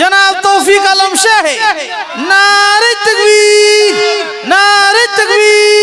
জনাব তৌফিক আলম শাহ নারে তকবীর নারে তকবীর।